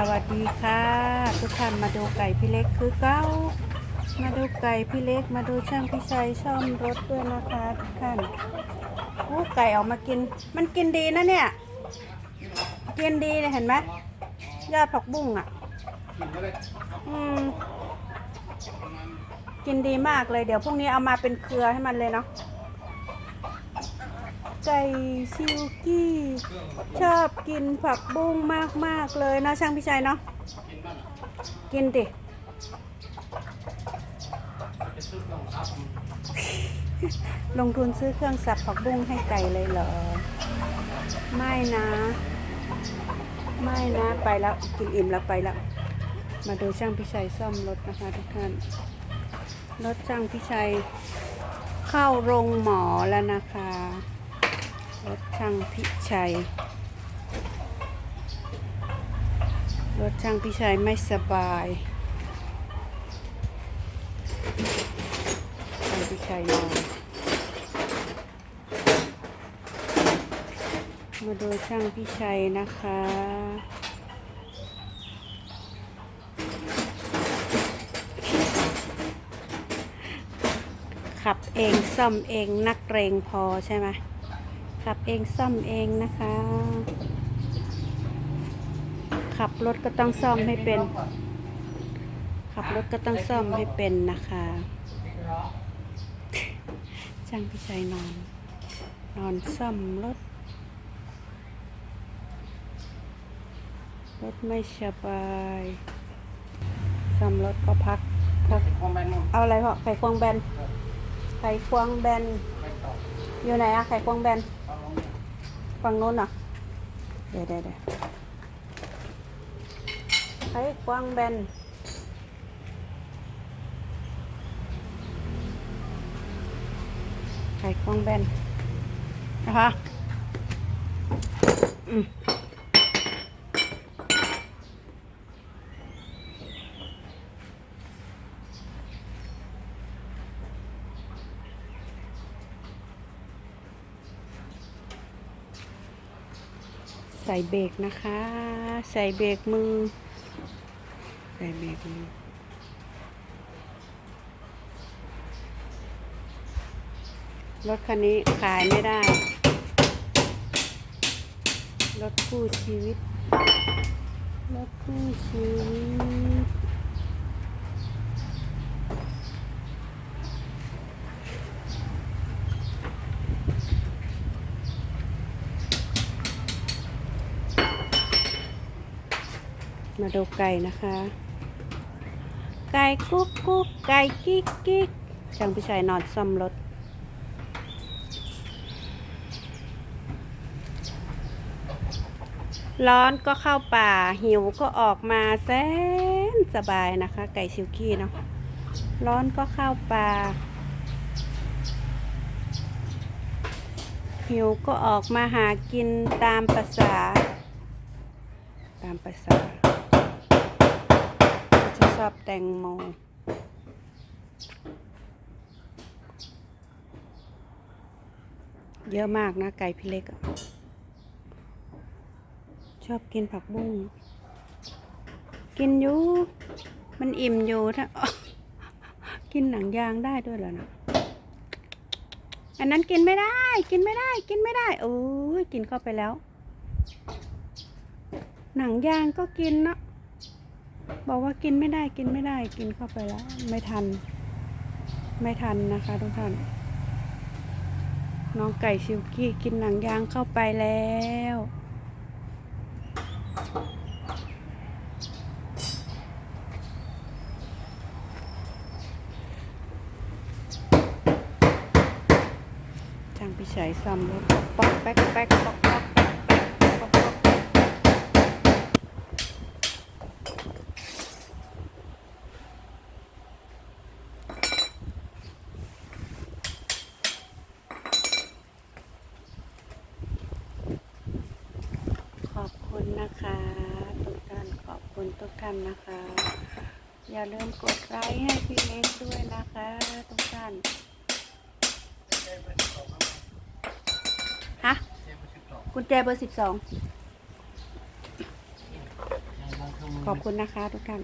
สวัสดีค่ะ ทุกท่านมาดูไก่พี่เล็กคือเก้า มาดูไก่พี่เล็กมาดูช่างพี่ชัยซ่อมรถด้วยนะคะทุกท่านโอ้ไก่ออกมากิน มันกินดีนะเนี่ย กินดีเนี่ยเห็นไหมยอดผักบุ้งอะอืมกินดีมากเลยเดี๋ยวพรุ่งนี้เอามาเป็นเครือให้มันเลยเนาะ ไก่ซิลกี้ ชอบกินผักบุ้งมาก ๆ เลยนะช่างพี่ชัยเนาะกินดิลงทุนซื้อเครื่องสับผักบุ้งให้ไก่เลยเหรอ ไม่นะ ไม่นะไปแล้วกินอิ่มแล้วไปแล้ว มาดูช่างพิชัยซ่อมรถนะคะทุกท่าน รถช่างพิชัยเข้าโรงหมอแล้วนะคะ รถช่างพิชัย รถช่างพิชัยไม่สบายช่างพิชัยนอนมาดูช่างพิชัยนะคะขับเองซ่อมเองนักเรงพอใช่ไหม ขับเองซ่อมเองนะคะ ขับรถก็ต้องซ่อมให้เป็น ขับรถก็ต้องซ่อมให้เป็นนะคะช่างพี่ชัยนอน นอนซ่อมรถ รถไม่สบายซ่อมรถก็พักพักเอาอะไรพ่อไข่ควงแบนไข่ควงแบนอยู่ไหนอะไข่ควงแบน ฝั่งโน้นเหรอเดี๋ยวเดี๋ยวเดี๋ยวไข่ควงแบนไข่ควงแบนนะคะ อืม ใส่เบรกนะคะ ใส่เบรกมือ ใส่เบรกมือรถคันนี้ขายไม่ได้ รถคู่ชีวิต รถคู่ชีวิต มาดูไก่นะคะ ไก่กุ๊กกุ๊กไก่กิ๊กกิ๊กช่างพี่ชายนอนซ่อมรถ ร้อนก็เข้าป่า หิวก็ออกมาแสนสบายนะคะ ไก่ชิวกี้เนาะ ร้อนก็เข้าป่า หิวก็ออกมาหากินตามภาษา ตามภาษา อบแตงโมเยอะมากนะ ไก่พี่เล็ก ชอบกินผักบุ้ง กินอยู่ มันอิ่มอยู่ถ้ากินหนังยางได้ด้วยเหรอนะอันนั้นกินไม่ได้ กินไม่ได้ กินไม่ได้โอ้ยกินเข้าไปแล้ว หนังยางก็กินเนาะ บอกว่ากินไม่ได้กินไม่ได้กินเข้าไปแล้ว ไม่ทัน ไม่ทันนะคะทุกท่าน น้องไก่ชิวกี้กินหนังยางเข้าไปแล้วช่างพี่ชัยซ่อมรถป๊อกแป๊กแป๊กป๊อกป๊อกแป๊กแป๊กป๊อกป๊อกแป๊กขอบคุณนะคะ ทุกท่าน นทุกท่านนะคะ อย่าลืมกดไลค์ให้พี่เล็กด้วยนะคะทุกท่านฮะกุญแจเบอร์สิบสองขอบคุณนะคะทุกท่าน